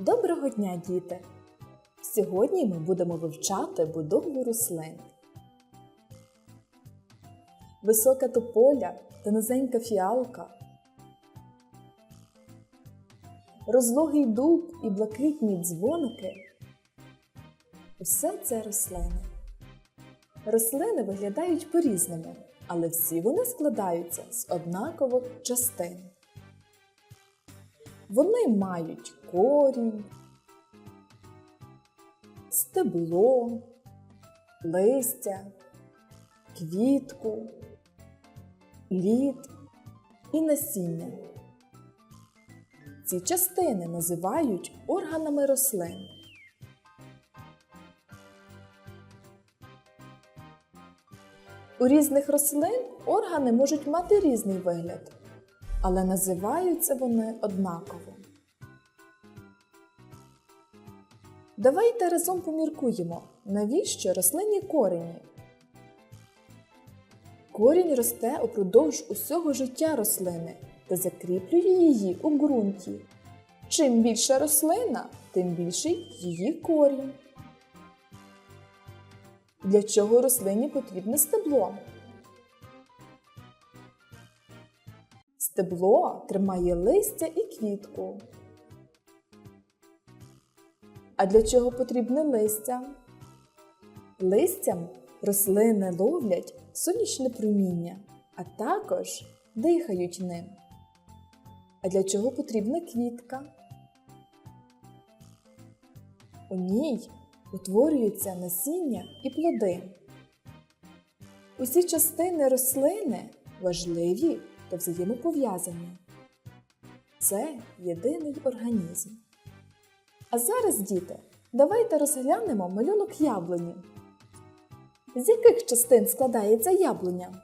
Доброго дня, діти! Сьогодні ми будемо вивчати будову рослин. Висока тополя та низенька фіалка, розлогий дуб і блакитні дзвоники усе це рослини. Рослини виглядають по-різному, але всі вони складаються з однакових частин. Вони мають корінь, стебло, листя, квітку, лід і насіння. Ці частини називають органами рослин. У різних рослин органи можуть мати різний вигляд, але називаються вони однаково. Давайте разом поміркуємо, навіщо рослині корені. Корінь росте упродовж усього життя рослини та закріплює її у ґрунті. Чим більша рослина, тим більший її корінь. Для чого рослині потрібне стебло? Стебло тримає листя і квітку. А для чого потрібне листя? Листям рослини ловлять сонячне проміння, а також дихають ним. А для чого потрібна квітка? У ній утворюються насіння і плоди. Усі частини рослини важливі та взаємопов'язані. Це єдиний організм. А зараз, діти, давайте розглянемо малюнок яблуні. З яких частин складається яблуня?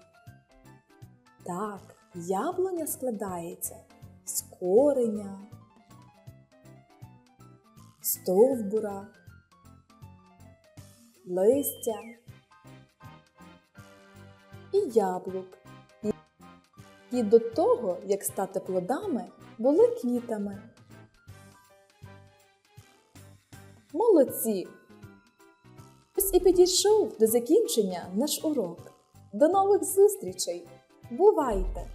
Так, яблуня складається з кореня, стовбура, листя і яблук. І- до того, як стати плодами, були квітами. Молодці! Ось і підійшов до закінчення наш урок. До нових зустрічей! Бувайте!